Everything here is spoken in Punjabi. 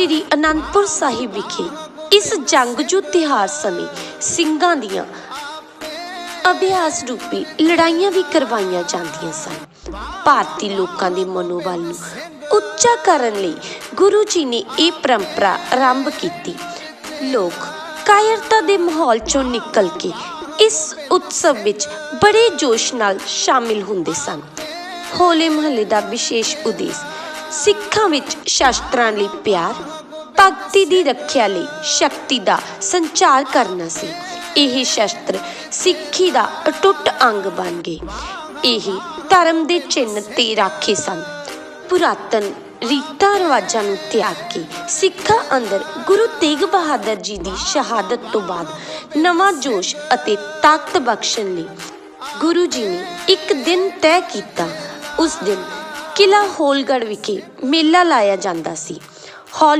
ਸ਼੍ਰੀ ਅਨੰਦਪੁਰ ਸਾਹਿਬ ਵਿਖੇ ਇਸ ਜੰਗਜੂ ਤਿਹਾਰ ਸਮੇਂ ਸਿੰਘਾਂ ਦੀਆਂ ਅਭਿਆਸ ਰੂਪੀ ਲੜਾਈਆਂ ਵੀ ਕਰਵਾਈਆਂ ਜਾਂਦੀਆਂ ਸਨ। ਭਾਰਤੀ ਲੋਕਾਂ ਦੇ ਮਨੋਬਲ ਨੂੰ ਉੱਚਾ ਕਰਨ ਲਈ ਗੁਰੂ ਜੀ ਨੇ ਇਹ ਪਰੰਪਰਾ ਆਰੰਭ ਕੀਤੀ। ਲੋਕ ਕਾਇਰਤਾ ਦੇ ਮਾਹੌਲ ਚੋਂ ਨਿਕਲ ਕੇ ਇਸ ਉਤਸਵ ਵਿੱਚ ਬੜੇ ਜੋਸ਼ ਨਾਲ ਸ਼ਾਮਿਲ ਹੁੰਦੇ ਸਨ। ਹੋਲੇ ਮਹੱਲੇ ਦਾ ਵਿਸ਼ੇਸ਼ ਉਦੇਸ਼ ਸਿੱਖਾਂ ਵਿੱਚ ਸ਼ਾਸਤਰਾਂ ਲਈ ਪਿਆਰ, ਭਗਤੀ ਦੀ ਰੱਖਿਆ ਲਈ ਸ਼ਕਤੀ ਦਾ ਸੰਚਾਰ ਕਰਨਾ ਸੀ। ਇਹ ਸ਼ਸਤਰ ਸਿੱਖੀ ਦਾ ਅਟੁੱਟ ਅੰਗ ਬਣ ਗਏ। ਇਹ ਧਰਮ ਦੇ ਚਿੰਨ੍ਹ ਤੇ ਰਾਖੇ ਸਨ। ਪੁਰਾਤਨ ਰੀਤਾਂ ਰਿਵਾਜਾਂ ਨੂੰ ਤਿਆਗ ਕੇ ਸਿੱਖਾਂ ਅੰਦਰ ਗੁਰੂ ਤੇਗ ਬਹਾਦਰ ਜੀ ਦੀ ਸ਼ਹਾਦਤ ਤੋਂ ਬਾਅਦ ਨਵਾਂ ਜੋਸ਼ ਅਤੇ ਤਾਕਤ ਬਖਸ਼ਣ ਲਈ ਗੁਰੂ ਜੀ ਨੇ ਇੱਕ ਦਿਨ ਤੈਅ ਕੀਤਾ। ਉਸ ਦਿਨ ਕਿਲ੍ਹਾ ਹੋਲਗੜ੍ਹ ਵਿਖੇ ਮੇਲਾ ਲਾਇਆ ਜਾਂਦਾ ਸੀ। ਹੌਲੀ